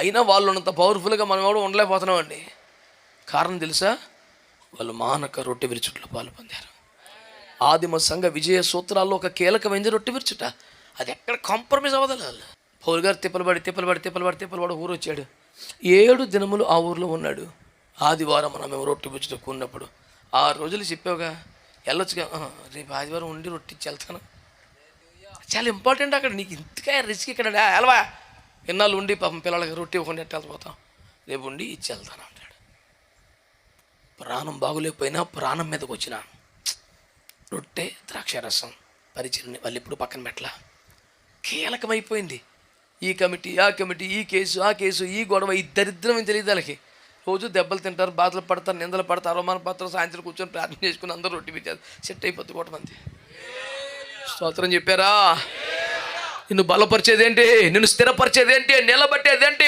అయినా వాళ్ళు ఉన్నంత పవర్ఫుల్గా మనం కూడా ఉండలేకపోతున్నామండి. కారణం తెలుసా? వాళ్ళు మానక రొట్టె విరుచుట్లో పాలు పొందారు. ఆదిమ సంఘ విజయ సూత్రాల్లో ఒక కీలకమైంది రొట్టె విరుచుట. అది ఎక్కడ కాంప్రమైజ్ అవ్వదల పౌరు గారు తిప్పలబడి తిప్పలబడి తిప్పలబడి తిప్పలబడి ఊరు వచ్చాడు. ఏడు దినములు ఆ ఊర్లో ఉన్నాడు. ఆదివారం మనం మేము రొట్టె విరుచుట కూడినప్పుడు ఆ రోజులు చెప్పావుగా. వెళ్ళొచ్చుగా. రేపు ఆదివారం ఉండి రొట్టె ఇచ్చి వెళ్తాను. చాలా ఇంపార్టెంట్ అక్కడ. నీకు ఇంతకాయ రిస్క్ ఇక్కడ. వెళ్ళవా? ఇన్నాళ్ళు ఉండి పాపం పిల్లలకి రొట్టె ఒకటి ఎట్ట వెళ్ళిపోతాం రేపు ఉండి ఇచ్చి వెళ్తాను అంటాడు. ప్రాణం బాగులేకపోయినా ప్రాణం మీదకి వచ్చిన రొట్టె ద్రాక్షారసం పరిచయం వాళ్ళు ఇప్పుడు పక్కన పెట్టలా? కీలకమైపోయింది. ఈ కమిటీ ఆ కమిటీ ఈ కేసు ఆ కేసు ఈ గొడవ ఈ దరిద్రం తెలియదు వాళ్ళకి. రోజు దెబ్బలు తింటారు బాధలు పడతారు నిందలు పడతారు అవమాన పడతారు సాయంత్రం కూర్చొని ప్రార్థన చేసుకుని అందరూ రొట్టి పెట్టారు సెట్ అయిపోతుంది కూడా మంది స్తోత్రం చెప్పారా? నిన్ను బలపరిచేదేంటి నిన్ను స్థిరపరిచేదేంటి నిలబట్టేదేంటి